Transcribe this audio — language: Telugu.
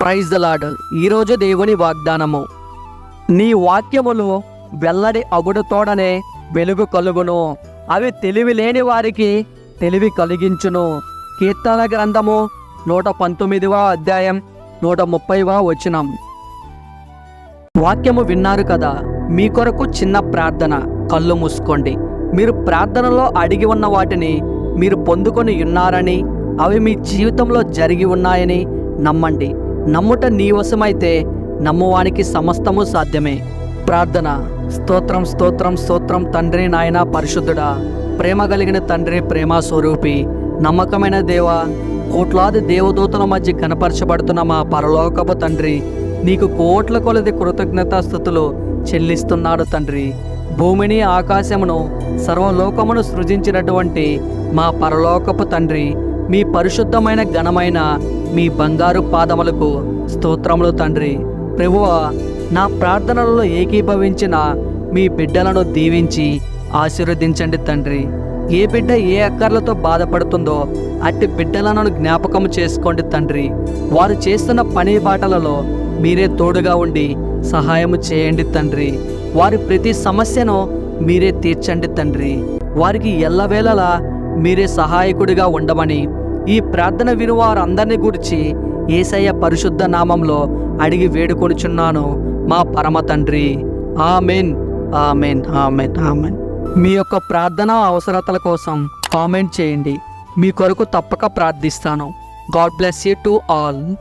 ప్రైజ్ ద లాడ్ ఈరోజు దేవుని వాగ్దానము. నీ వాక్యములు వెల్లడి అగుడుతోడనే వెలుగు కలుగును. అవి తెలివి లేని వారికి తెలివి కలిగించును. కీర్తన గ్రంథము నూట పంతొమ్మిదివ అధ్యాయం నూట ముప్పైవ వచనం. వాక్యము విన్నారు కదా మీ కొరకు చిన్న ప్రార్థన కళ్ళు మూసుకోండి. మీరు ప్రార్థనలో అడిగి ఉన్న వాటిని మీరు పొందుకొని ఉన్నారని అవి మీ జీవితంలో జరిగి ఉన్నాయని నమ్మండి. నమ్ముట నీ వశమైతే నమ్మువానికి సమస్తము సాధ్యమే. ప్రార్థన. స్తోత్రం స్తోత్రం స్తోత్రం తండ్రి నాయన పరిశుద్ధుడా. ప్రేమ కలిగిన తండ్రి ప్రేమ స్వరూపి. నమ్మకమైన దేవ కోట్లాది దేవదూతల మధ్య కనపరచబడుతున్న మా పరలోకపు తండ్రి నీకు కోట్ల కొలది కృతజ్ఞతాస్థుతులు చెల్లిస్తున్నాడు తండ్రి. భూమిని ఆకాశమును సర్వలోకమును సృజించినటువంటి మా పరలోకపు తండ్రి మీ పరిశుద్ధమైన ఘనమైన మీ బంగారు పాదములకు స్తోత్రములు తండ్రి. ప్రభువ నా ప్రార్థనలలో ఏకీభవించిన మీ బిడ్డలను దీవించి ఆశీర్వదించండి తండ్రి. ఏ బిడ్డ ఏ అక్కర్లతో బాధపడుతుందో అట్టి బిడ్డలను జ్ఞాపకం చేసుకోండి తండ్రి. వారు చేస్తున్న పని బాటలలో మీరే తోడుగా ఉండి సహాయము చేయండి తండ్రి. వారి ప్రతి సమస్యను మీరే తీర్చండి తండ్రి. వారికి ఎల్లవేళలా మీరే సహాయకుడిగా ఉండమని ఈ ప్రార్థన విను వారందరిని గురించి ఏసయ్య పరిశుద్ధ నామంలో అడిగి వేడుకొనుచున్నాను మా పరమ తండ్రి. ఆమెన్. ఆమెన్. ఆమెన్. ఆమెన్. మీ యొక్క ప్రార్థన అవసరతల కోసం కామెంట్ చేయండి. మీ కొరకు తప్పక ప్రార్థిస్తాను. God bless you to all.